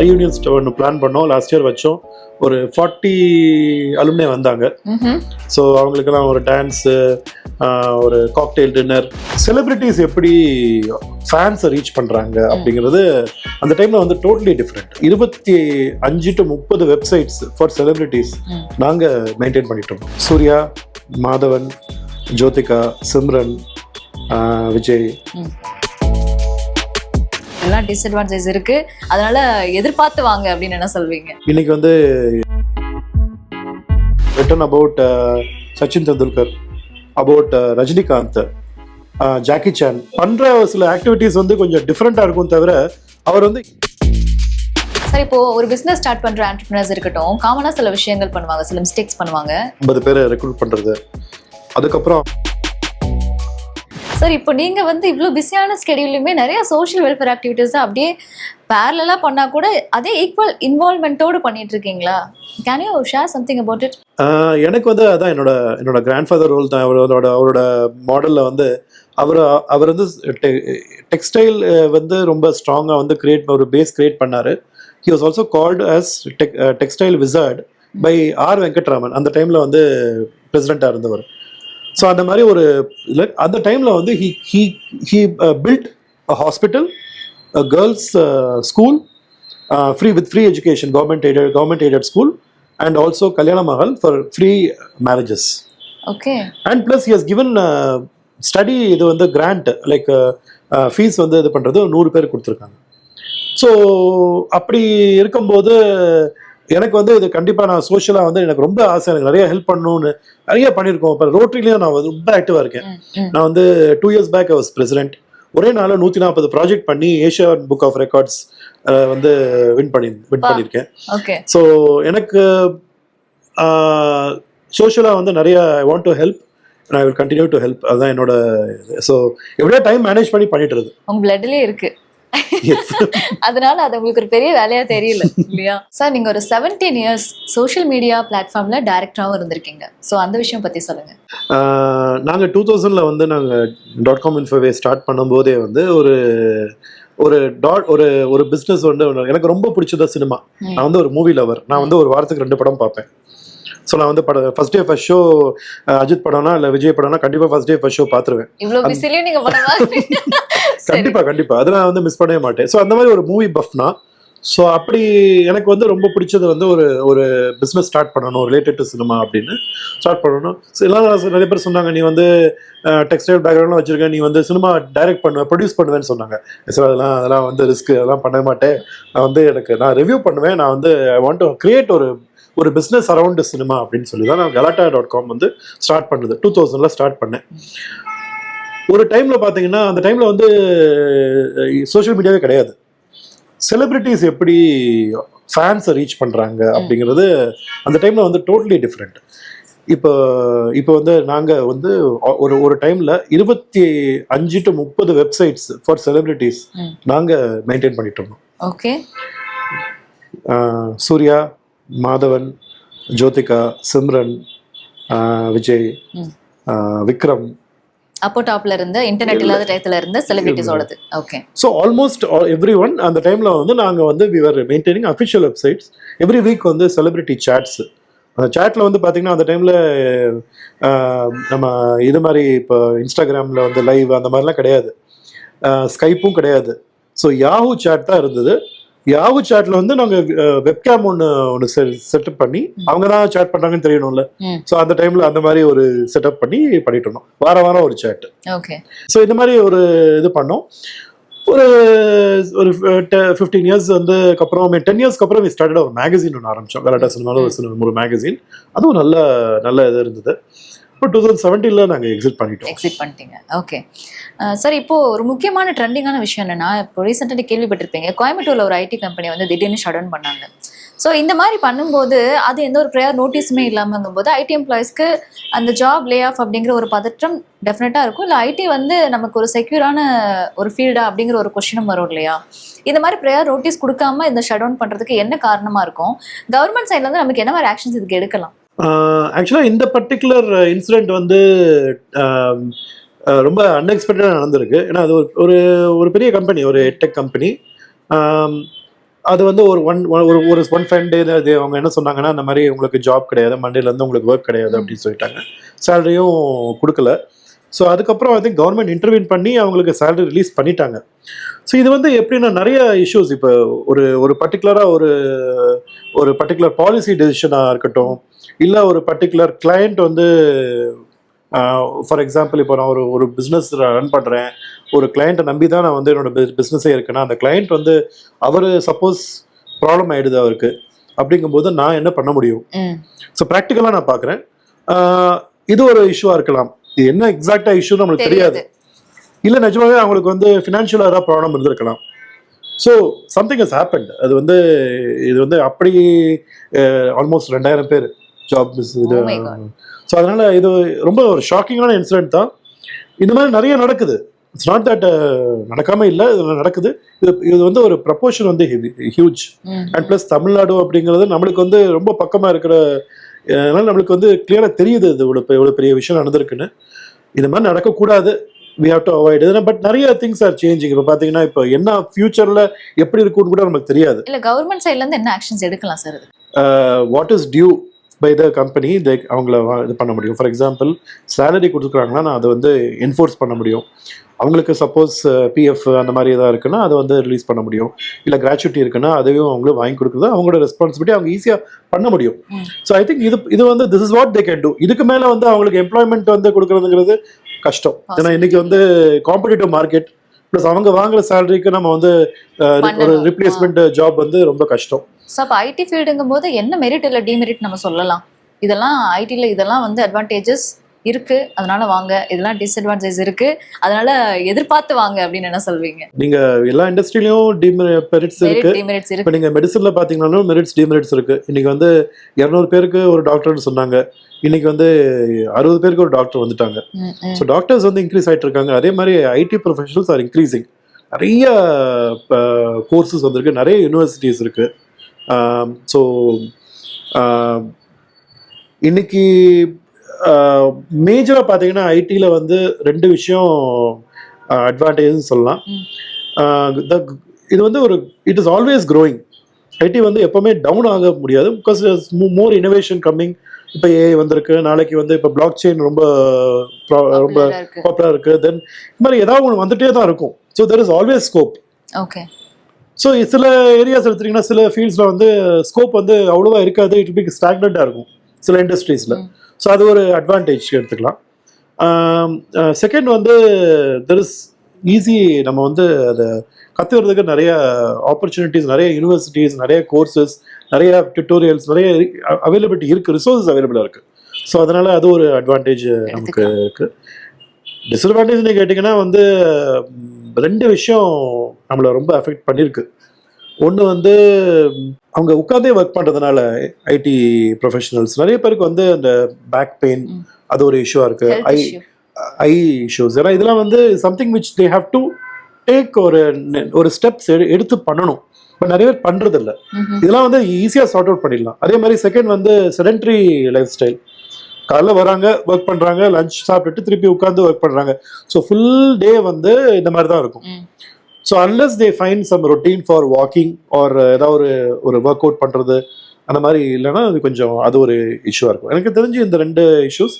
ரீயூனியன்ஸ் ஒன்று பிளான் பண்ணோம். Last year வச்சோம். ஒரு ஃபார்ட்டி அலுமினே வந்தாங்க. ஸோ அவங்களுக்கெல்லாம் ஒரு டான்ஸு ஒரு காக்டெயில் டின்னர் செலிபிரிட்டிஸ் எப்படி ஃபேன்ஸை ரீச் பண்ணுறாங்க அப்படிங்கிறது அந்த டைமில் வந்து டோட்டலி டிஃப்ரெண்ட் இருபத்தி அஞ்சு டு முப்பது வெப்சைட்ஸ் ஃபார் செலிபிரிட்டிஸ். நாங்கள் மெயின்டைன் பண்ணிட்டு இருந்தோம். சூர்யா மாதவன் ஜோதிகா சிம்ரன் விஜய். எல்லாம் டிஸ்அட்வான்டேஜ் இருக்கு. அதனால எதிர்பார்த்து வாங்க அப்படின்னு என்ன சொல்வீங்க? இன்னைக்கு வந்து written about Sachin Tendulkar about Rajinikanth Jackie Chan பண்ற சில ஆக்டிவிட்டீஸ் வந்து கொஞ்சம் டிஃப்ரெண்டா இருக்கும் தவிர அவர் வந்து சார் இப்போ ஒரு பிசினஸ் ஸ்டார்ட் பண்ற ஆண்டர்பிரினர்ஸ் இருக்கட்டும் காமனா சில விஷயங்கள் பண்ணுவாங்க சில மிஸ்டேக்ஸ் பண்ணுவாங்க. ஐம்பது பேரை ரெக்ரூட் பண்றது. அதுக்கப்புறம் சார் இப்போ நீங்க வந்து இவ்வளோ பிஸியான ஸ்கெடியூலுமே நிறைய சோஷியல் வெல்ஃபேர் ஆக்டிவிட்டீஸ் அப்படியே பேரலாக பண்ணா கூட அதே ஈக்குவல் இன்வால்மெண்ட்டோடு பண்ணிட்டு இருக்கீங்களா can you share something about it எனக்கு வந்து அதான் என்னோட என்னோட கிராண்ட் ஃபாதர் ரோல் தான். அவரோட அவரோட மாடலில் வந்து அவர் அவர் வந்து டெக்ஸ்டைல் வந்து ரொம்ப ஸ்ட்ராங்காக வந்து கிரியேட் ஒரு பேஸ் கிரியேட் பண்ணார். He was also called as textile wizard by R Venkatraman அந்த டைமில் வந்து பிரசிடெண்ட்டாக இருந்தவர். ஸோ அந்த மாதிரி ஒரு அந்த டைமில் வந்து he he he built a hospital girls school free with free education government aided government aided school and also கல்யாண Mahal for free marriages okay and plus he has given study இது வந்து கிராண்ட் லைக் ஃபீஸ் வந்து இது பண்ணுறது நூறு பேர் கொடுத்துருக்காங்க. So அப்படி இருக்கும்போது எனக்கு வந்து இது கண்டிப்பாக நான் சோஷியலாக வந்து எனக்கு ரொம்ப ஆசை. எனக்கு நிறைய ஹெல்ப் பண்ணணும்னு நிறைய பண்ணியிருக்கோம். இப்போ ரோட்டரிலையும் நான் ரொம்ப ஆக்டிவாக இருக்கேன். நான் வந்து two years back was president ஒரே நாளில் நூற்றி நாற்பது ப்ராஜெக்ட் பண்ணி ஏஷியா புக் ஆஃப் ரெக்கார்ட்ஸ் வந்து வின் பண்ணி வின். பண்ணியிருக்கேன். ஸோ எனக்கு சோஷியலாக வந்து நிறைய I want to help I will continue to help அதுதான் என்னோட ஸோ எப்படியா டைம் மேனேஜ் பண்ணி பண்ணிட்டு இருக்கு உங்க பிளட்லயே இருக்கு. அதனால அது உங்களுக்கு ஒரு பெரிய வேலையா தெரியல இல்லையா? சார் நீங்க ஒரு செவன்டீன் இயர்ஸ் சோஷியல் மீடியா பிளாட்ஃபார்ம்ல டைரக்டராகவும் இருந்திருக்கீங்க. ஸோ அந்த விஷயம் பத்தி சொல்லுங்க. நாங்கள் டூ தௌசண்டில் வந்து நாங்கள் டாட் காம் இன்ஃபோவே ஸ்டார்ட் பண்ணும்போதே வந்து ஒரு ஒரு டாட் ஒரு ஒரு பிஸ்னஸ் வந்து எனக்கு ரொம்ப பிடிச்சதா சினிமா. நான் வந்து ஒரு மூவி லவர் நான் வந்து ஒரு வாரத்துக்கு ரெண்டு படம் பார்ப்பேன். ஸோ நான் வந்து படம் first day first show Ajith படம்னா இல்லை விஜய் படம்னா கண்டிப்பாக ஃபர்ஸ்ட் டே ஃபர்ஸ்ட் ஷோ பார்த்துருவேன். கண்டிப்பா கண்டிப்பா. அதை நான் வந்து மிஸ் பண்ணவே மாட்டேன். ஸோ அந்த மாதிரி ஒரு மூவி பஃப்னா ஸோ அப்படி எனக்கு வந்து ரொம்ப பிடிச்சது வந்து ஒரு ஒரு பிஸ்னஸ் ஸ்டார்ட் பண்ணணும் ரிலேட்டட் டு சினிமா அப்படின்னு ஸ்டார்ட் பண்ணணும். ஸோ எல்லாம் நிறைய பேர் சொன்னாங்க நீ வந்து டெக்ஸ்டைல் பேக்ரவுண்ட்லாம் வச்சுருக்க நீ வந்து சினிமா டைரக்ட் பண்ணுவேன் ப்ரொடியூஸ் பண்ணுவேன்னு சொன்னாங்க. சார் அதெல்லாம் அதெல்லாம் வந்து ரிஸ்க் அதெல்லாம் பண்ண மாட்டேன். நான் வந்து எனக்கு நான் ரிவ்யூ பண்ணுவேன். நான் வந்து ஐ வாண்ட் டு கிரியேட் ஒரு ஒரு பிஸ்னஸ் அரவுண்ட் சினிமா அப்படின்னு சொல்லி தான் நான் கலாட்டா டாட் காம் வந்து ஸ்டார்ட் பண்ணுது. டூ தௌசண்டில் ஸ்டார்ட் பண்ணேன். ஒரு டைம்ல பாத்தீங்கன்னா அந்த டைம்ல வந்து சோஷியல் மீடியாவே கிடையாது. செலிபிரிட்டிஸ் எப்படி ஃபேன்ஸை ரீச் பண்றாங்க அப்படிங்கிறது அந்த டைம்ல வந்து டோட்டலி டிஃப்ரெண்ட் இப்போ இப்போ வந்து நாங்க வந்து ஒரு ஒரு டைம்ல இருபத்தி அஞ்சு டு முப்பது வெப்சைட்ஸ் ஃபார் செலிபிரிட்டிஸ் ம். நாங்க மெயின்டைன் பண்ணிட்டு இருந்தோம். ஓகே. சூர்யா மாதவன் ஜோதிகா சிம்ரன் விஜய் விக்ரம் அப்போ டாப்ல இருந்த இன்டர்நெட் இல்லாத டயத்துல இருந்த செலிபிரிட்டிஸோடது okay so almost every one அந்த டைமில் வந்து நாங்கள் வந்து we are maintaining official websites every week வந்து செலிபிரிட்டி சேட்ஸ் அந்த சேட்டில் வந்து பார்த்தீங்கன்னா அந்த டைமில் நம்ம இது மாதிரி இப்போ இன்ஸ்டாகிராமில் வந்து லைவ் அந்த மாதிரிலாம் கிடையாது. ஸ்கைப்பும் கிடையாது. ஸோ யாஹூ சேட் தான் இருந்தது. யாஹூ சேட்டில் வந்து நாங்கள் வெப்கேம் ஒன்று ஒன்று செட்டப் பண்ணி அவங்க தான் சேட் பண்ணுறாங்கன்னு தெரியணும்ல. ஸோ அந்த டைமில் அந்த மாதிரி ஒரு செட்டப் பண்ணி பண்ணிட்டு இருந்தோம். வார வாரம் ஒரு சேட் ஓகே ஸோ இந்த மாதிரி ஒரு இது பண்ணோம். ஒரு ஒரு ஃபிஃப்டீன் இயர்ஸ் வந்து அப்புறம் டென் இயர்ஸ்க்கு அப்புறம் ஸ்டார்டட் ஒரு மேகசின் ஒன்று ஆரம்பிச்சோம். கலாட்டா சினிமாவில் ஒரு சினிமா ஒரு மேகசின் அதுவும் நல்ல நல்ல இது இருந்தது. இப்போ டூ தௌசண்ட் செவன்டீனில் நாங்கள் எக்ஸிட் பண்ணிட்டோம். எக்ஸிட் பண்ணிட்டீங்க. ஓகே சார் இப்போ ஒரு முக்கியமான ட்ரெண்டிங்கான விஷயம் என்னென்னா இப்போ ரீசெண்டாக கேள்விப்பட்டிருப்பீங்க கோயம்புத்தூரில் ஒரு ஐடி கம்பெனி வந்து திடீர்னு ஷட் டவுன் பண்ணாங்க. ஸோ இந்த மாதிரி பண்ணும்போது அது எந்த ஒரு ப்ரேயர் நோட்டீஸுமே இல்லாமங்கும்போது ஐடி எம்ப்ளாயிஸ்க்கு அந்த ஜாப் லே ஆஃப் அப்படிங்கிற ஒரு பதற்றம் டெஃபினட்டாக இருக்கும்? இல்லை ஐடி வந்து நமக்கு ஒரு செக்யூரான ஒரு ஃபீல்டா அப்படிங்கிற ஒரு கொஷினும் வரும் இல்லையா? இந்த மாதிரி ப்ரேயர் நோட்டீஸ் கொடுக்காம இந்த ஷட் டவுன் பண்ணுறதுக்கு என்ன காரணமாக இருக்கும்? கவர்மெண்ட் சைட்லேருந்து நமக்கு என்ன மாதிரி ஆக்ஷன்ஸ் இதுக்கு எடுக்கலாம்? ஆக்சுவலாக இந்த பர்டிகுலர் இன்சிடெண்ட் வந்து ரொம்ப அன்எக்ஸ்பெக்டடாக நடந்திருக்கு. ஏன்னா அது ஒரு ஒரு ஒரு பெரிய கம்பெனி ஒரு டெக் கம்பெனி அது வந்து ஒரு ஒன் ஒரு ஒரு ஒன் ஃபைவ் டே அது அவங்க என்ன சொன்னாங்கன்னா இந்த மாதிரி உங்களுக்கு ஜாப் கிடையாது. மண்டேலேருந்து உங்களுக்கு ஒர்க் கிடையாது. அப்படின்னு சொல்லிட்டாங்க. சேலரியும் கொடுக்கல. ஸோ அதுக்கப்புறம் ஐ திங்க் கவர்மெண்ட் இன்டர்வியூன் பண்ணி அவங்களுக்கு சேலரி ரிலீஸ் பண்ணிட்டாங்க. ஸோ இது வந்து எப்படின்னா நிறைய இஷ்யூஸ் இப்போ ஒரு ஒரு பர்டிகுலராக ஒரு ஒரு பர்டிகுலர் பாலிசி டெசிஷனாக இருக்கட்டும் இல்லை ஒரு பர்டிகுலர் கிளையண்ட் வந்து ஃபார் எக்ஸாம்பிள் இப்போ நான் ஒரு ஒரு பிஸ்னஸ் ரன் பண்ணுறேன் ஒரு கிளையண்ட்டை நம்பி தான் நான் வந்து என்னோட பிஸ்னஸே இருக்குன்னா அந்த கிளையண்ட் வந்து அவர் சப்போஸ் ப்ராப்ளம் ஆயிடுது அவருக்கு. அப்படிங்கும்போது நான் என்ன பண்ண முடியும்? ஸோ ப்ராக்டிக்கலாக நான் பார்க்குறேன் இது ஒரு இஷ்யூவாக இருக்கலாம். இது என்ன எக்ஸாக்டாக இஷ்யூ நம்மளுக்கு தெரியாது. தெரியாது. இல்லை நிஜமாவே அவங்களுக்கு வந்து ஃபினான்ஷியலாக ஏதாவது ப்ராப்ளம் இருந்திருக்கலாம். ஸோ சம்திங் ஹஸ் ஹேப்பன்ட் அது வந்து இது வந்து அப்படி ஆல்மோஸ்ட் ரெண்டாயிரம் பேர். ஜாப் மிஸ் இது. ஸோ அதனால இது ரொம்ப ஒரு ஷாக்கிங்கான இன்சிடென்ட் தான். இந்த மாதிரி நிறைய நடக்குது. இட்ஸ் நாட் தட் நடக்காம இல்லை இது நடக்குது. இது இது வந்து ஒரு ப்ரப்போர்ஷன் வந்து ஹியூஜ் அண்ட் ப்ளஸ் தமிழ்நாடு அப்படிங்கிறது நம்மளுக்கு வந்து ரொம்ப பக்கமாக இருக்கிற அதனால நம்மளுக்கு வந்து கிளியராக தெரியுது இது இவ்வளோ இவ்வளோ பெரிய விஷயம் நடந்திருக்குன்னு. இந்த மாதிரி நடக்கக்கூடாது. வி ஹவ் டு அவாய்ட் இது பட் நிறைய திங்ஸ் ஆர் சேஞ்சிங் இப்போ பார்த்தீங்கன்னா இப்போ என்ன ஃபியூச்சரில் எப்படி இருக்கும்னு கூட நமக்கு தெரியாது. இல்ல கவர்மெண்ட் சைடுல இருந்து என்ன ஆக்ஷன்ஸ் எடுக்கலாம் sir what is due by the company they அவங்கள இது பண்ண முடியும். ஃபார் எக்ஸாம்பிள் சேலரி கொடுத்துருக்காங்கன்னா நான் அதை வந்து என்ஃபோர்ஸ் பண்ண முடியும். அவங்களுக்கு சப்போஸ் பிஎஃப் அந்த மாதிரி ஏதாவது இருக்குன்னா அதை வந்து ரிலீஸ் பண்ண முடியும். இல்லை கிராச்சுவிட்டி இருக்குன்னா அதையும் அவங்களும் வாங்கி கொடுக்குறது அவங்களோட ரெஸ்பான்சிபிலிட்டி அவங்க ஈஸியாக பண்ண முடியும். ஸோ ஐ திங்க் இது இது வந்து this is what they can do இதுக்கு மேலே வந்து அவங்களுக்கு எம்ப்ளாய்மெண்ட் வந்து கொடுக்குறதுங்கிறது கஷ்டம். ஏன்னா இன்னைக்கு வந்து காம்படிட்டிவ் மார்க்கெட் ப்ளஸ் அவங்க வாங்குற சேலரிக்கு நம்ம வந்து ஒரு. ரிப்ளேஸ்மெண்ட் ஜாப் வந்து ரொம்ப கஷ்டம். ஸோ அப்போ ஐடி ஃபீல்டுங்கும் போது என்ன மெரிட் இல்லை டிமெரிட் நம்ம சொல்லலாம். இதெல்லாம் ஐடியில் இதெல்லாம் வந்து அட்வான்டேஜஸ் இருக்கு. அதனால வாங்க. இதெல்லாம் டிஸ்அட்வான்டேஜ் இருக்கு. அதனால எதிர்பார்த்து வாங்க அப்படின்னு என்ன சொல்வீங்க? நீங்க எல்லா இண்டஸ்ட்ரியிலையும் டிமெரிட்ஸ் இருக்கு. இப்போ நீங்க மெடிசன்ல பாத்தீங்கன்னாலும் மெரிட்ஸ் டிமெரிட்ஸ் இருக்கு. இன்னைக்கு வந்து இரநூறு பேருக்கு ஒரு டாக்டர்னு சொன்னாங்க. இன்னைக்கு வந்து அறுபது பேருக்கு ஒரு டாக்டர் வந்துட்டாங்க. ஸோ டாக்டர்ஸ் வந்து இன்க்ரீஸ் ஆயிட்டு இருக்காங்க. அதே மாதிரி ஐடி ப்ரொஃபஷனல்ஸ் ஆர் இன்க்ரீசிங் நிறைய கோர்சஸ் வந்திருக்கு. நிறைய யூனிவர்சிட்டிஸ் இருக்கு. ஸோ இன்னைக்கு மேஜராக பார்த்தீங்கன்னா ஐடியில் வந்து ரெண்டு விஷயம் அட்வான்டேஜ்னு சொல்லலாம். ம். ஆஹ் the- இது வந்து ஒரு it is always growing. IT வந்து எப்பவுமே டவுன் ஆக முடியாது. பிகாஸ் மோர் இனோவேஷன் கம்மிங் இப்போ ஏஐ வந்திருக்கு. நாளைக்கு வந்து இப்போ பிளாக் செயின் ரொம்ப ரொம்ப பாப்புலராக இருக்கு. தென் இது மாதிரி ஏதாவது ஒன்று வந்துட்டே தான் இருக்கும். So there is always scope okay so சில ஏரியாஸ் எடுத்துட்டிங்கன்னா சில ஃபீல்ட்ஸில் வந்து ஸ்கோப் வந்து அவ்வளோவா இருக்காது. இட் பி ஸ்டாக்னண்ட்டாக இருக்கும் சில இண்டஸ்ட்ரீஸில். ஸோ அது ஒரு அட்வான்டேஜ் எடுத்துக்கலாம். செகண்ட் வந்து தெர் இஸ் ஈஸி நம்ம வந்து அதை கற்றுக்கிறதுக்கு நிறைய ஆப்பர்ச்சுனிட்டிஸ் நிறைய யூனிவர்சிட்டிஸ் நிறைய கோர்சஸ் நிறைய டியூட்டோரியல்ஸ் நிறைய அவைலபிலிட்டி இருக்குது ரிசோர்ஸஸ் அவைலபிளாக இருக்குது ஸோ அதனால் அது ஒரு அட்வான்டேஜ் நமக்கு இருக்குது டிஸ்அட்வான்டேஜ்னு கேட்டிங்கன்னா வந்து ரெண்டு விஷயம் நம்மளை ரொம்ப அஃபெக்ட் பண்ணியிருக்கு ஒன்று வந்து அவங்க உட்காந்தே ஒர்க் பண்ணுறதுனால ஐடி ப்ரொஃபஷனல்ஸ் நிறைய பேருக்கு வந்து அந்த பேக் பெயின். அது ஒரு இஷ்யூவாக இருக்குது ஐ ஐ இஷ்யூஸ் ஏன்னா இதெல்லாம் வந்து something which they have to take ஒரு ஒரு ஸ்டெப்ஸ் எடுத்து பண்ணணும். பட் நிறைய பேர் பண்ணுறது இல்ல இதெல்லாம் வந்து ஈஸியாக சார்ட் அவுட் பண்ணிடலாம். அதே மாதிரி செகண்ட் வந்து செடென்ட்ரி லைஃப் ஸ்டைல் காலைல வராங்க ஒர்க் பண்ணுறாங்க லஞ்ச் சாப்பிட்டுட்டு திருப்பி உட்காந்து ஒர்க் பண்ணுறாங்க ஸோ ஃபுல் டே வந்து இந்த மாதிரி தான் இருக்கும். So unless they fine some routine for walking or ஏதாவது ஒரு ஒரு ஒர்க் அவுட் பண்ணுறது அந்த மாதிரி இல்லைன்னா அது கொஞ்சம் அது ஒரு இஷ்யூவாக இருக்கும். எனக்கு தெரிஞ்சு இந்த ரெண்டு இஷ்யூஸ்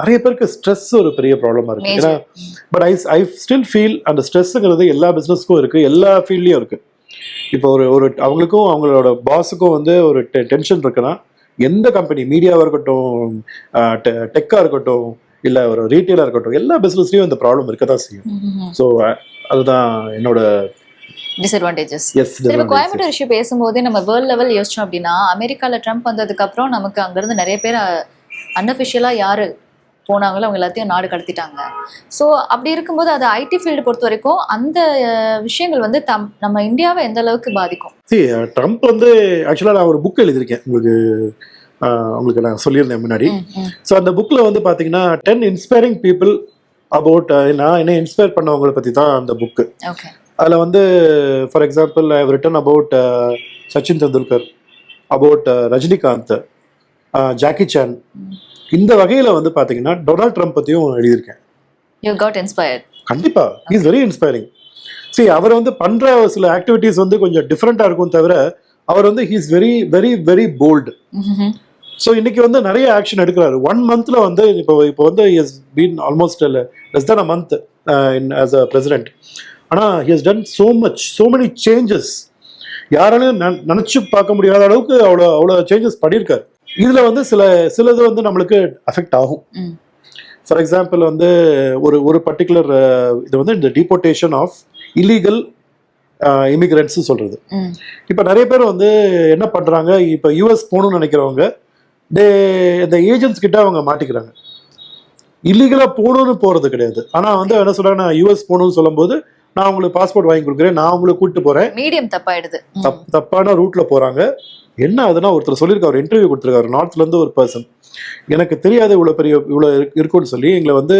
நிறைய பேருக்கு ஸ்ட்ரெஸ் ஒரு பெரிய ப்ராப்ளமாக இருக்குது ஏன்னா but I I still feel அந்த ஸ்ட்ரெஸ்ஸுங்கிறது எல்லா பிஸ்னஸ்க்கும் இருக்குது எல்லா ஃபீல்ட்லேயும் இருக்குது இப்போ ஒரு ஒரு அவங்களுக்கும் அவங்களோட பாஸுக்கும் வந்து ஒரு டென்ஷன் இருக்குன்னா எந்த கம்பெனி மீடியாவாக இருக்கட்டும் டெக்காக இருக்கட்டும் இல்லை ஒரு ரீட்டெயிலாக இருக்கட்டும் எல்லா பிஸ்னஸ்லையும் இந்த ப்ராப்ளம் இருக்க தான் செய்யும் ஸோ அதுதான் என்னோட டிஸ்அட்வான்டேஜஸ் இப்போ கோயம்புத்தூர் இஷ்யூ பேசும்போதே நம்ம வேர்ல்ட் லெவல் யோசிச்சோம் அப்படின்னா அமெரிக்கால ட்ரம்ப் வந்ததுக்கு அப்புறம் நமக்கு அங்கிருந்து நிறைய பேர் அன்அஃபிஷியலா யாரு போனாங்களோ அவங்க எல்லாத்தையும் நாடு கடத்திட்டாங்க. ஸோ அப்படி இருக்கும்போது அது ஐடி ஃபீல்டு பொறுத்த வரைக்கும் அந்த விஷயங்கள் வந்து தம் நம்ம இந்தியாவை எந்த அளவுக்கு பாதிக்கும்? ட்ரம்ப் வந்து ஆக்சுவலாக நான் ஒரு புக் எழுதியிருக்கேன். உங்களுக்கு உங்களுக்கு நான் சொல்லியிருந்தேன் முன்னாடி. ஸோ அந்த புக்கில் வந்து பார்த்தீங்கன்னா டென் இன்ஸ்பைரிங் பீப்புள் அபவுட் நான் என்ன இன்ஸ்பயர் பண்ணவங்களை பற்றி தான் அந்த புக்கு அதில் வந்து for example I written about Sachin Tendulkar about Rajinikanth Jackie Chan. இந்த வகையில் வந்து பார்த்தீங்கன்னா டொனால்ட் ட்ரம்ப் பற்றியும் எழுதியிருக்கேன். யூ காட் இன்ஸ்பயர்ட் கண்டிப்பாக இஸ் வெரி இன்ஸ்பைரிங் சரி அவர் வந்து பண்ற சில ஆக்டிவிட்டீஸ் வந்து கொஞ்சம் டிஃப்ரெண்டா இருக்கும் தவிர அவர் வந்து he's very very very bold. So இன்னைக்கு வந்து நிறைய ஆக்ஷன் எடுக்கிறாரு. ஒன் மந்த்ல வந்து இப்போ இப்போ வந்து ஹஸ் பீன் ஆல்மோஸ்ட் லெஸ் தான் a month in as a president ஆனால் he has done so much so many changes யாராலையும் நினைச்சு பார்க்க முடியாத அளவுக்கு அவ்வளோ அவ்வளோ சேஞ்சஸ் பண்ணியிருக்காரு. இதுல வந்து சில சிலது வந்து நம்மளுக்கு அஃபெக்ட் ஆகும். ஃபார் எக்ஸாம்பிள் வந்து ஒரு ஒரு பர்டிகுலர் இது வந்து இந்த டிபோர்டேஷன் ஆஃப் இல்லீகல் இமிகிரண்ட்ஸ் சொல்றது. இப்போ நிறைய பேர் வந்து என்ன பண்றாங்க இப்போ யூஎஸ் போகணும்னு நினைக்கிறவங்க டே இந்த ஏஜென்ட்ஸ் கிட்ட அவங்க மாட்டிக்கிறாங்க. இல்லீகலா போகணும்னு போறது கிடையாது. ஆனா வந்து என்ன சொல்றாங்க நான் யூஎஸ் போகணும்னு சொல்லும்போது நான் உங்களுக்கு பாஸ்போர்ட் வாங்கி கொடுக்குறேன் நான் உங்களுக்கு கூட்டிட்டு போறேன். மீடியம் தப்பாயிடுது. தப் தப்பான ரூட்ல போறாங்க. என்ன அதுனா ஒருத்தர் சொல்லியிருக்காரு இன்டர்வியூ கொடுத்துருக்காரு நார்த்ல இருந்து ஒரு பர்சன் எனக்கு தெரியாது இவ்வளவு பெரிய இருக்கு- இருக்கும்னு சொல்லி எங்களை வந்து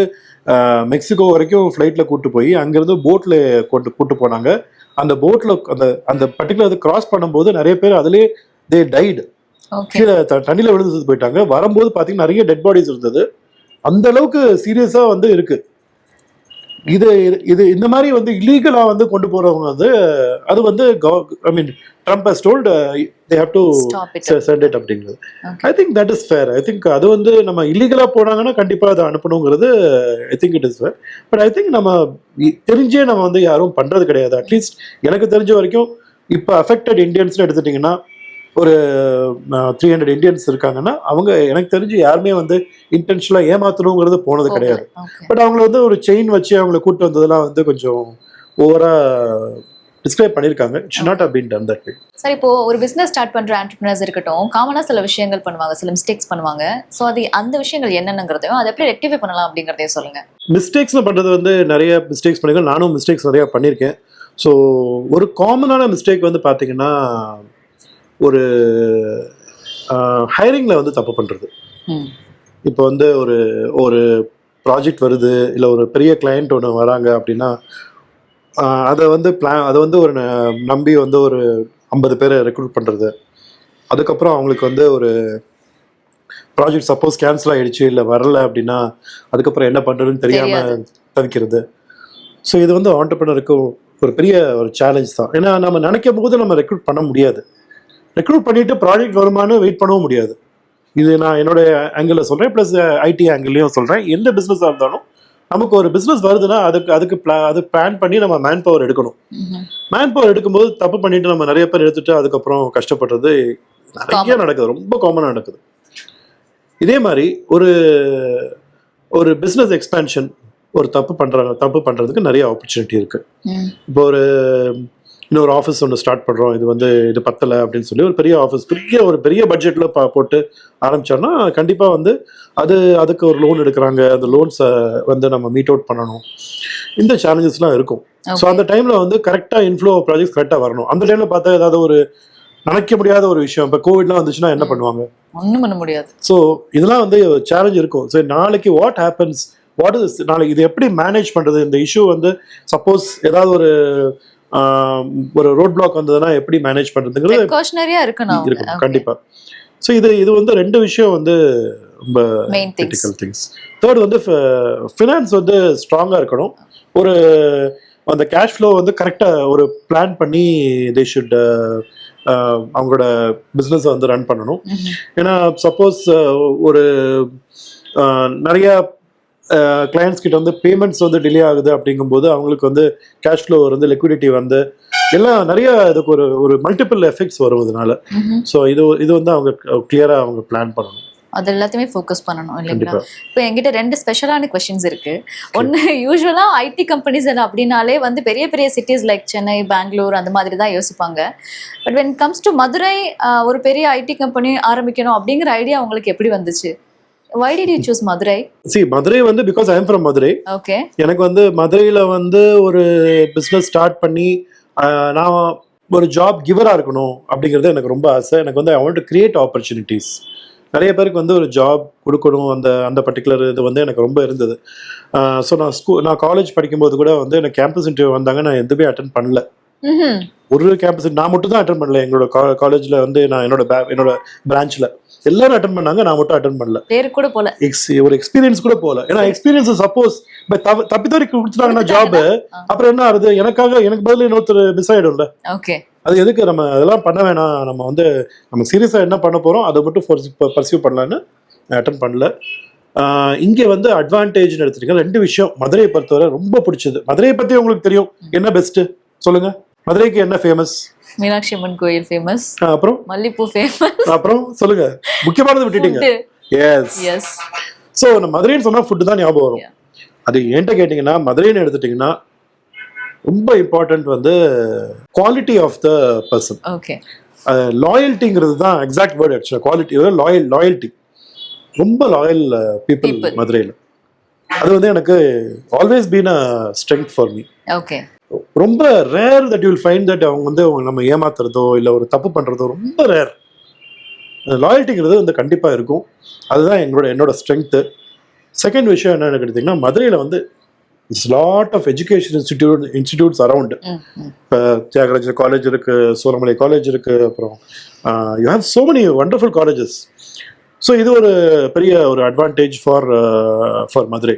மெக்சிகோ வரைக்கும் ஃப்ளைட்ல கூட்டு போய் அங்கிருந்து போட்ல கொண்டு கூட்டு போனாங்க. அந்த போட்ல அந்த அந்த பர்டிகுலர் அது கிராஸ் பண்ணும்போது நிறைய பேர் அதுலயே தே டைடு கீழே தண்ணியில விழுந்து போயிட்டாங்க. வரும்போது பாத்தீங்கன்னா நிறைய டெட் பாடிஸ் இருந்தது. அந்த அளவுக்கு சீரியஸா வந்து இருக்கு. இது இது இந்த மாதிரி வந்து இல்லீகலா வந்து கொண்டு போறவங்க வந்து அது வந்து I mean Trump has told they have to send it அப்படிங்கிறது. I think that is fair I think அது வந்து நம்ம இல்லீகலா போனாங்கன்னா கண்டிப்பா அதை அனுப்பணுங்கிறது I think it is fair but I think நம்ம தெரிஞ்சே நம்ம வந்து யாரும் பண்றது கிடையாது. அட்லீஸ்ட் எனக்கு தெரிஞ்ச வரைக்கும் இப்போ அஃபெக்டட் இந்தியன்ஸ்னு எடுத்துட்டீங்கன்னா ஒரு த்ரீ ஹண்ட்ரட் இந்தியன்ஸ் இருக்காங்கன்னா அவங்க எனக்கு தெரிஞ்சு யாருமே வந்து இன்டென்ஷனலா ஏமாத்தணுங்கிறது போனது கிடையாது. பட் அவங்கள வந்து ஒரு செயின் வச்சு அவங்கள கூட்டு வந்ததெல்லாம் வந்து கொஞ்சம் ஓவரா டிஸ்கிரைப் பண்ணியிருக்காங்க. It's not a been done that way sir இப்போ ஒரு பிசினஸ் ஸ்டார்ட் பண்ற ஆண்டர்பிரினர்ஸ் இருக்கட்டும் காமனா சில விஷயங்கள் பண்ணுவாங்க சில மிஸ்டேக்ஸ் பண்ணுவாங்க. சோ அது அந்த விஷயங்கள் என்னென்னங்கிறதையும் அதை எப்படி ரெக்டிஃபை பண்ணலாம் அப்படிங்கறதையும் சொல்லுங்க. மிஸ்டேக்ஸ்னு பண்ணுறது வந்து நிறைய மிஸ்டேக்ஸ் பண்ணிருக்கேன். நானும் மிஸ்டேக்ஸ் நிறையா பண்ணியிருக்கேன். ஸோ ஒரு காமனான மிஸ்டேக் வந்து பார்த்தீங்கன்னா ஒரு ஹைரிங்கில் வந்து தப்பு பண்ணுறது. இப்போ வந்து ஒரு ஒரு ப்ராஜெக்ட் வருது இல்லை ஒரு பெரிய கிளையண்ட் ஒன்று வராங்க அப்படின்னா அதை வந்து பிளான் அதை வந்து ஒரு ந- நம்பி வந்து ஒரு ஐம்பது பேரை ரெக்ரூட் பண்ணுறது அதுக்கப்புறம் அவங்களுக்கு வந்து ஒரு ப்ராஜெக்ட் சப்போஸ் கேன்சல் ஆயிடுச்சு இல்லை வரல அப்படின்னா அதுக்கப்புறம் என்ன பண்ணுறதுன்னு தெரியாமல் தவிக்கிறது. ஸோ இது வந்து ஆண்டர்பனருக்கு ஒரு பெரிய ஒரு சேலஞ்ச் தான். ஏன்னா நம்ம நினைக்கும் போது நம்ம ரெக்ரூட் பண்ண முடியாது. ரெக்ரூட் பண்ணிட்டு ப்ராஜெக்ட் வருமானு வெயிட் பண்ணவும் முடியாது இது நான் என்னோட ஆங்கிளில் சொல்கிறேன் ப்ளஸ் ஐடி ஆங்கிள்லையும் சொல்கிறேன் எந்த பிஸ்னஸாக இருந்தாலும் நமக்கு ஒரு பிஸ்னஸ் வருதுன்னா அதுக்கு அதுக்கு பிளா அது பிளான் பண்ணி நம்ம மேன் பவர் எடுக்கணும். மேன் பவர் எடுக்கும்போது தப்பு பண்ணிட்டு நம்ம நிறைய பேர் எடுத்துட்டு அதுக்கப்புறம் கஷ்டப்படுறது நிறைய. நடக்குது ரொம்ப காமனாக நடக்குது இதே மாதிரி ஒரு ஒரு பிஸ்னஸ் எக்ஸ்பேன்ஷன் ஒரு தப்பு பண்றாங்க தப்பு பண்றதுக்கு நிறைய ஆப்பர்ச்சுனிட்டி இருக்கு ம். இப்போ ஒரு இன்னொரு ஆஃபீஸ் ஒன்று ஸ்டார்ட் பண்றோம். இது வந்து இது பத்தலை அப்படின்னு சொல்லி ஒரு பெரிய ஆஃபீஸ் பெரிய ஒரு பெரிய பட்ஜெட்ல போட்டு ஆரம்பிச்சோம்னா கண்டிப்பா வந்து அது அதுக்கு ஒரு லோன் எடுக்கிறாங்க. அந்த லோன்ஸை வந்து நம்ம மீட் அவுட் பண்ணணும். இந்த சேலஞ்சஸ்லாம் இருக்கும். ஸோ. அந்த டைம்ல வந்து கரெக்டா இன்ஃப்ளோ ப்ராஜெக்ட் கரெக்டா வரணும். அந்த டைம்ல பார்த்தா ஏதாவது ஒரு நினைக்க முடியாத ஒரு விஷயம். இப்போ கோவிட்லாம் வந்துச்சுன்னா என்ன. பண்ணுவாங்க? ஒண்ணும் பண்ண முடியாது. ஸோ இதெல்லாம் வந்து சேலஞ்ச் இருக்கும். ஸோ நாளைக்கு வாட் ஹேப்பன்ஸ் வாட் இஸ் நாளைக்கு இது எப்படி மேனேஜ் பண்றது? இந்த இஷ்யூ வந்து சப்போஸ் ஏதாவது ஒரு ஒரு ரோட் பிளாக் வந்ததுன்னா எப்படி மேனேஜ் பண்றதுங்கிறது ப்ரிகாஷனரியா இருக்கணும் இருக்கும் கண்டிப்பா. ஸோ இது இது வந்து ரெண்டு விஷயம் வந்து ரொம்ப கிரிட்டிக்கல் திங்ஸ் தேர்ட் வந்து ஃபினான்ஸ் வந்து ஸ்ட்ராங்காக இருக்கணும். ஒரு அந்த கேஷ் ஃப்ளோ வந்து கரெக்டாக ஒரு பிளான் பண்ணி தே ஷுட் அவங்களோட பிஸ்னஸை வந்து ரன் பண்ணணும். ஏன்னா சப்போஸ் ஒரு அஹ், நிறைய கிளையண்ட்ஸ் கிட்ட வந்து பேமெண்ட்ஸ் வந்து டிலே ஆகுது அப்படிங்கும்போது அவங்களுக்கு வந்து கேஷ் ஃப்ளோ வந்து லிக்விடிட்டி வந்து எல்லாம் நிறைய இதுக்கு ஒரு ஒரு மல்டிபிள் எஃபெக்ட்ஸ் வரும் இதனால. ஸோ இது இது வந்து அவங்க கிளியராக அவங்க பிளான் பண்ணணும். அது எல்லாத்தையுமே ஃபோக்கஸ் பண்ணணும் இல்லைங்களா? இப்போ என்கிட்ட ரெண்டு ஸ்பெஷலான கொஸ்டின்ஸ் இருக்கு. ஒன்று யூஸ்வலாக ஐடி கம்பெனிஸ் அப்படின்னாலே வந்து பெரிய பெரிய சிட்டிஸ் லைக் சென்னை பெங்களூர் அந்த மாதிரி தான் யோசிப்பாங்க. But when comes to Madurai ஒரு பெரிய ஐடி கம்பெனி ஆரம்பிக்கணும் அப்படிங்கிற ஐடியா உங்களுக்கு எப்படி வந்துச்சு? Why did you choose Madurai C Madurai வந்து because I am from Madurai okay எனக்கு வந்து மதுரையில் வந்து ஒரு பிஸ்னஸ் ஸ்டார்ட் பண்ணி நான் ஒரு ஜாப் கிவராக இருக்கணும் அப்படிங்கிறது எனக்கு ரொம்ப ஆசை. எனக்கு வந்து I want to create opportunities நிறைய பேருக்கு வந்து ஒரு ஜாப் கொடுக்கணும். அந்த அந்த பர்டிகுலர் இது வந்து எனக்கு ரொம்ப இருந்தது. ஸோ நான் ஸ்கூல் நான் காலேஜ் படிக்கும்போது கூட வந்து எனக்கு கேம்பஸ் இன்டர்வியூ வந்தாங்க. நான் எதுவுமே அட்டன் பண்ணல. ஒரு கேம்பஸ் நான் மட்டும் தான் அட்டன் பண்ணல. எங்களோட காலேஜ்ல வந்து நான் என்னோட என்னோட பிரான்ச்ல எல்லாரும் அட்டன் பண்ணாங்க. நான் மட்டும் அட்டன் பண்ணல. பேரு கூட போல. எக்ஸ் ஒரு எக்ஸ்பீரியன்ஸ் கூட போகல ஏன்னா எக்ஸ்பீரியன்ஸ் சப்போஸ் தப்பி தவறி கொடுத்துட்டாங்கன்னா ஜாப். அப்புறம் என்ன ஆகுது? எனக்காக எனக்கு பதில் இன்னொருத்தர் மிஸ் ஆயிடும்ல. ஓகே. அது எதுக்கு நம்ம அதெல்லாம் பண்ண வேணாம். நம்ம வந்து நம்ம சீரியஸாக என்ன பண்ண போகிறோம் அதை மட்டும் பர்சியூ பண்ணலான்னு அட்டன் பண்ணல. இங்கே வந்து அட்வான்டேஜ்னு எடுத்துட்டீங்க. ரெண்டு விஷயம். மதுரையை பொறுத்தவரை ரொம்ப பிடிச்சது. மதுரையை பற்றி உங்களுக்கு தெரியும். என்ன பெஸ்ட்டு சொல்லுங்க. மதுரைக்கு என்ன ஃபேமஸ் மீனாட்சி அம்மன் கோயில் ஃபேமஸ் அப்புறம்? மல்லிப்பூ ஃபேமஸ் அப்புறம் சொல்லுங்க. முக்கியமானது விட்டுட்டீங்க. எஸ் எஸ் ஸோ நம்ம மதுரைன்னு சொன்னா ஃபுட்டு தான் ஞாபகம் வரும். அது என்கிட்ட கேட்டிங்கன்னா மதுரைன்னு எடுத்துட்டிங்கன்னா ரொம்ப இம்பார்ட்டன்ட் வந்து quality of the person okay லாயல்ட்டிங்கிறது தான் எக்ஸாக்ட் வேர்டு ஆக்சுவலாக குவாலிட்டி லாயல் லாயல்ட்டி ரொம்ப லாயல் பீப்புள். மதுரையில். அது வந்து எனக்கு always been a strength for me okay ரொம்ப rare that you'll find that அவங்க வந்து அவங்க நம்ம ஏமாத்துறதோ இல்லை ஒரு தப்பு பண்ணுறதோ ரொம்ப ரேர் லாயல்ட்டிங்கிறது வந்து கண்டிப்பாக இருக்கும். அதுதான் எங்களோட என்னோட ஸ்ட்ரென்த்து செகண்ட் விஷயம் என்னன்னு எடுத்தீங்கன்னா மதுரையில் வந்து it's lot of education institute institutes around. இப்போ தியாகராஜர் காலேஜ் இருக்கு சோழமலை காலேஜ் இருக்கு அப்புறம் you have so many wonderful colleges so இது ஒரு பெரிய ஒரு advantage for for Madurai.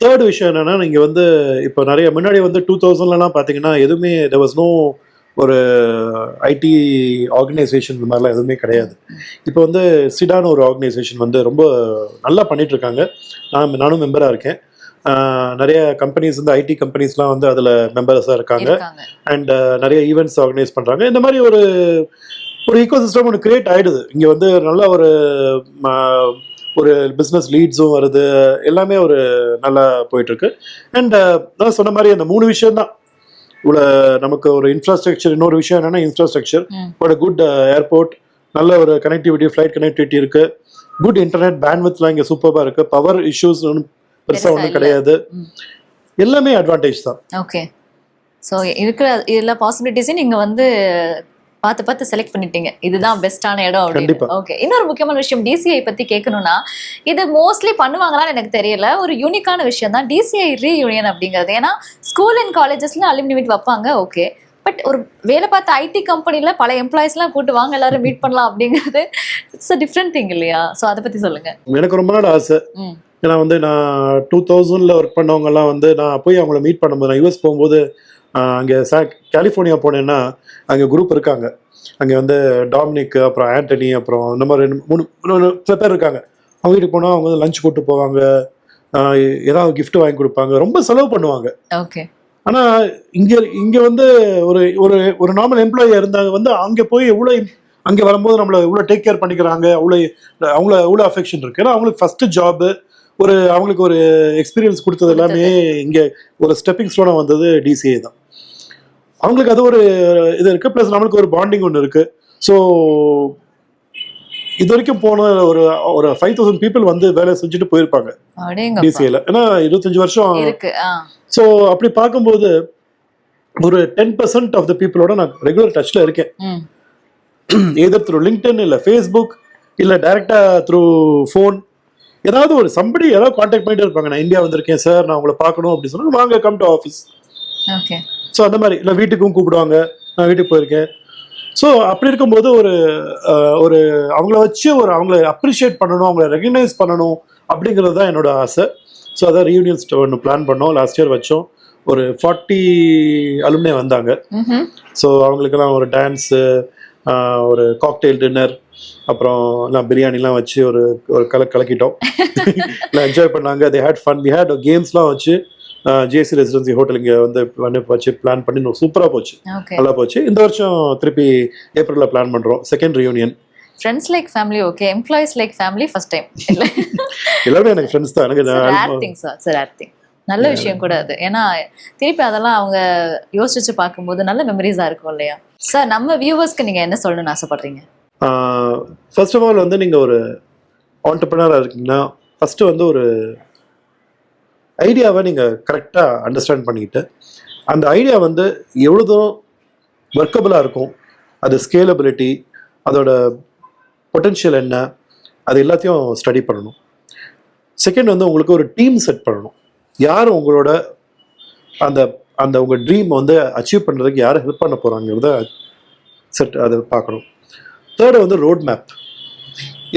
Third விஷயம் என்னன்னா நீங்க வந்து இப்போ நிறைய முன்னாடி வந்து டூ தௌசண்ட்லலாம் பார்த்தீங்கன்னா எதுவுமே there was no ஒரு ஐடி ஆர்கனைசேஷன் இந்த மாதிரிலாம் எதுவுமே கிடையாது. இப்போ வந்து சிடான ஒரு ஆர்கனைசேஷன் வந்து ரொம்ப நல்லா பண்ணிட்டு இருக்காங்க நான் நானும் மெம்பராக இருக்கேன். நிறைய கம்பெனிஸ் வந்து ஐடி கம்பெனிஸ்லாம் வந்து அதில் மெம்பர்ஸாக இருக்காங்க. அண்ட் நிறைய ஈவெண்ட்ஸ் ஆர்கனைஸ் பண்ணுறாங்க இந்த மாதிரி ஒரு ஒரு ஈகோ சிஸ்டம் ஒன்று கிரியேட் ஆயிடுது. இங்கே வந்து நல்ல ஒரு ஒரு பிஸ்னஸ் லீட்ஸும் வருது. எல்லாமே ஒரு நல்லா போயிட்டுருக்கு. அண்ட் நான் சொன்ன மாதிரி அந்த மூணு விஷயம் தான் இவ்வளோ நமக்கு ஒரு இன்ஃப்ராஸ்ட்ரக்சர் இன்னொரு விஷயம் என்னன்னா இன்ஃப்ராஸ்ட்ரக்சர். ஒரு குட் ஏர்போர்ட் நல்ல ஒரு கனெக்டிவிட்டி ஃப்ளைட் கனெக்டிவிட்டி இருக்கு. குட் இன்டர்நெட் பேண்ட்வித்லாம் இங்கே சூப்பராக இருக்கு. பவர் இஷ்யூஸ் ஒன்றும் பெருசாக பெருசா ஒன்றும். கிடையாது. எல்லாமே அட்வான்டேஜ் தான். ஓகே ஸோ இருக்கிற எல்லா பாசிபிலிட்டிஸையும் நீங்க வந்து பார்த்து பார்த்து செலக்ட் பண்ணிட்டீங்க. இதுதான் பெஸ்டான இடம் அப்படின்னு. ஓகே இன்னொரு முக்கியமான விஷயம் டிசிஐ பத்தி கேட்கணும்னா இது மோஸ்ட்லி பண்ணுவாங்களான்னு எனக்கு தெரியல. ஒரு யூனிக்கான விஷயம் தான். டிசிஐ ரீயூனியன் அப்படிங்கிறது. ஏன்னா ஸ்கூல் அண்ட் காலேஜஸ்ல அலுமினி மீட் வைப்பாங்க ஓகே பட் ஒரு வேலை பார்த்த ஐடி கம்பெனில பல எம்ப்ளாயிஸ்லாம் கூட்டு வாங்க எல்லாரும் மீட் பண்ணலாம் அப்படிங்கிறது இட்ஸ் அ டிஃப்ரெண்ட் திங் இல்லையா? ஸோ அதை பத்தி சொல்லுங்க. எனக்கு ரொம்ப நாள் ஆசை. ஏன்னா வந்து நான் டூ தௌசண்டில் ஒர்க் பண்ணவங்கலாம் வந்து நான் போய் அவங்கள மீட் பண்ணும்போது நான் யூஎஸ் போகும்போது அங்கே சா கலிஃபோர்னியா போனேன்னா அங்கே குரூப் இருக்காங்க. அங்கே வந்து டாமினிக் அப்புறம் ஆண்டனி அப்புறம் இந்த மாதிரி ரெண்டு மூணு சில பேர் இருக்காங்க. அவங்க வீட்டுக்கு போனால் அவங்க வந்து லஞ்ச் கூட்டு போவாங்க. ஏதாவது gift வாங்கி கொடுப்பாங்க. ரொம்ப செலவு பண்ணுவாங்க. ஓகே. ஆனால் இங்கே இங்கே வந்து ஒரு ஒரு ஒரு நார்மல் எம்ப்ளாயி இருந்தாங்க வந்து அங்கே போய் எவ்வளோ அங்கே வரும்போது நம்மளை எவ்வளோ டேக் கேர் பண்ணிக்கிறாங்க. அவ்வளோ அவங்கள எவ்வளோ அஃபெக்ஷன் இருக்கு. ஏன்னா அவங்களுக்கு ஃபஸ்ட்டு ஜாபு ஒரு அவங்களுக்கு ஒரு எக்ஸ்பீரியன்ஸ் கொடுத்தது எல்லாமே இங்கே ஒரு ஸ்டெப்பிங் ஸ்டோனாக வந்தது டிசிஏ தான். அவங்களுக்கு அது ஒரு இது இருக்கு. ப்ளஸ் நம்மளுக்கு ஒரு பாண்டிங் ஒன்று இருக்கு. ஸோ இது வரைக்கும் போன ஒரு ஒரு ஃபைவ் தௌசண்ட் பீப்புள் வந்து வேலை செஞ்சுட்டு போயிருப்பாங்க. டிசிஏல ஏன்னா இருபத்தஞ்சு வருஷம் ஸோ அப்படி பார்க்கும்போது ஒரு டென் பர்சன்ட் ஆஃப் த பீப்புளோட நான் ரெகுலர் டச்சில் இருக்கேன். ம். ஏதர் த்ரூ லிங்க்டன் இல்லை ஃபேஸ்புக் இல்லை டைரெக்டாக த்ரூ ஃபோன் ஏதாவது ஒரு சம்படி ஏதாவது காண்டாக்ட் பண்ணிட்டு இருப்பாங்க. நான் இந்தியா வந்திருக்கேன் சார் நான் உங்களை பார்க்கணும் அப்படி சொன்னா வாங்க come to office okay so அந்த மாதிரி. இல்லை வீட்டுக்கும் கூப்பிடுவாங்க. நான் வீட்டுக்கு போயிருக்கேன். ஸோ அப்படி இருக்கும்போது ஒரு ஒரு அவங்கள வச்சு ஒரு அவங்கள அப்ரிஷியேட் பண்ணணும் அவங்கள ரெகக்னைஸ் பண்ணணும் அப்படிங்கிறது தான் என்னோட ஆசை. ஸோ அதான் ரீயூனியன்ஸ் ஒன்று பிளான் பண்ணோம். லாஸ்ட் இயர் வச்சோம். ஒரு ஃபார்ட்டி அலுமினே வந்தாங்க. ஸோ அவங்களுக்கெல்லாம் ஒரு டான்ஸு ஒரு காக்டெயில் டின்னர் அப்புறம் எல்லாம் பிரியாணிலாம் வச்சு ஒரு ஒரு கல கலக்கிட்டோம். என்ஜாய் பண்ணாங்க. They had fun we had கேம்ஸ்லாம் வச்சு ஜிஎஸ்சி ரெசிடென்சி ஹோட்டல் இங்கே வந்து வந்து வச்சு பிளான் பண்ணி சூப்பராக போச்சு. நல்லா போச்சு. இந்த வருஷம் திருப்பி ஏப்ரலில் பிளான் பண்ணுறோம் second reunion friends like family okay employees like family first time எல்லாமே எனக்கு ஃப்ரெண்ட்ஸ் தான். எனக்கு சார் சார் ரேர் திங் நல்ல விஷயம் கூட அது. ஏன்னா திருப்பி அதெல்லாம் அவங்க யோசிச்சு பார்க்கும்போது நல்ல மெமரிஸா இருக்கும் இல்லையா? சார் நம்ம வியூவர்ஸ்க்கு நீங்க என்ன சொல்லணும்னு ஆசைப்படுறீங்க? ஃபர்ஸ்ட் ஆஃப் ஆல் வந்து நீங்கள் ஒரு ஆண்டர்பனராக இருக்கீங்கன்னா ஃபஸ்ட்டு வந்து ஒரு ஐடியாவை நீங்கள் கரெக்டாக அண்டர்ஸ்டாண்ட் பண்ணிக்கிட்டு அந்த ஐடியா வந்து எவ்வளோ தூரம் ஒர்க்கபுளாக இருக்கும் அது ஸ்கேலபிலிட்டி அதோட பொட்டென்ஷியல் என்ன அது எல்லாத்தையும் ஸ்டடி பண்ணணும். செகண்ட் வந்து உங்களுக்கு ஒரு டீம் செட் பண்ணணும். யார் உங்களோட அந்த அந்த உங்கள் ட்ரீம் வந்து அச்சீவ் பண்ணுறதுக்கு யார் ஹெல்ப் பண்ண போகிறாங்கிறத செட் அதை பார்க்கணும். தேர்டு வந்து ரோட் மேப்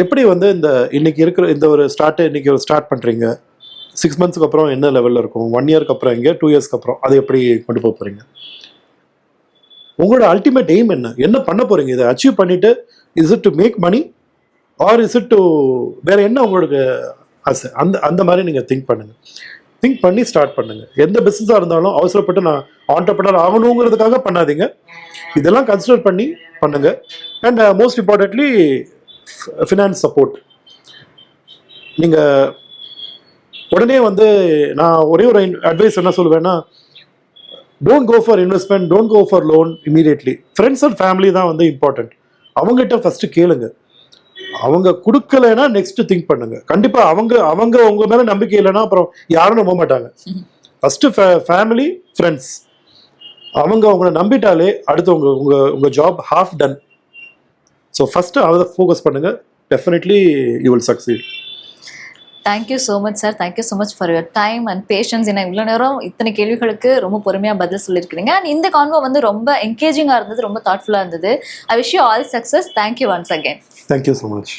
எப்படி வந்து இந்த இன்றைக்கி இருக்கிற இந்த ஒரு ஸ்டார்ட்டை இன்றைக்கி ஒரு ஸ்டார்ட் பண்ணுறீங்க சிக்ஸ் மந்த்ஸ்க்கு அப்புறம் என்ன லெவலில் இருக்கும்? ஒன் இயர்க்கு அப்புறம் எங்கே? டூ இயர்ஸ்க்கு அப்புறம் அதை எப்படி கொண்டு போக போகிறீங்க உங்களோட அல்டிமேட் எய்ம் என்ன? என்ன பண்ண போகிறீங்க இதை அச்சீவ் பண்ணிவிட்டு is it to make money or is it to வேற என்ன உங்களுக்கு ஆசை? அந்த அந்த மாதிரி நீங்கள் திங்க் பண்ணுங்க. திங்க் பண்ணி ஸ்டார்ட் பண்ணுங்க. எந்த பிஸ்னஸாக இருந்தாலும் அவசரப்பட்டு நான் ஆண்டர்பனர் ஆகணுங்கிறதுக்காக பண்ணாதீங்க. இதெல்லாம் கன்சிடர் பண்ணி பண்ணுங்க. And most importantly finance support நீங்கள் உடனே வந்து நான் ஒரே ஒரு அட்வைஸ் என்ன சொல்லுவேன்னா don't go for investment don't go for loan immediately friends and family தான் வந்து இம்பார்ட்டன்ட் அவங்ககிட்ட ஃபஸ்ட்டு கேளுங்க. அவங்க கொடுக்கலைன்னா நெக்ஸ்ட் திங்க் பண்ணுங்க. கண்டிப்பா அவங்க அவங்க உங்க மேல நம்பிக்கை இல்லைன்னா அப்புறம் யாரும் நம்ப மாட்டாங்க. ஃபர்ஸ்ட் ஃபேமிலி ஃப்ரெண்ட்ஸ் அவங்க அவங்கள நம்பிட்டாலே அடுத்து உங்க உங்க உங்க job half done so first அதை ஃபோக்கஸ் பண்ணுங்க. Definitely you will succeed thank you so much sir thank you so much for your time and patience ஏன்னா இவ்வளோ நேரம் இத்தனை கேள்விகளுக்கு ரொம்ப பொறுமையாக பதில் சொல்லியிருக்கிறீங்க. அண்ட் இந்த கான்வோ வந்து ரொம்ப என்கேஜிங்காக இருந்தது ரொம்ப தாட்ஃபுல்லாக இருந்தது. I wish you all success thank you once again thank you so much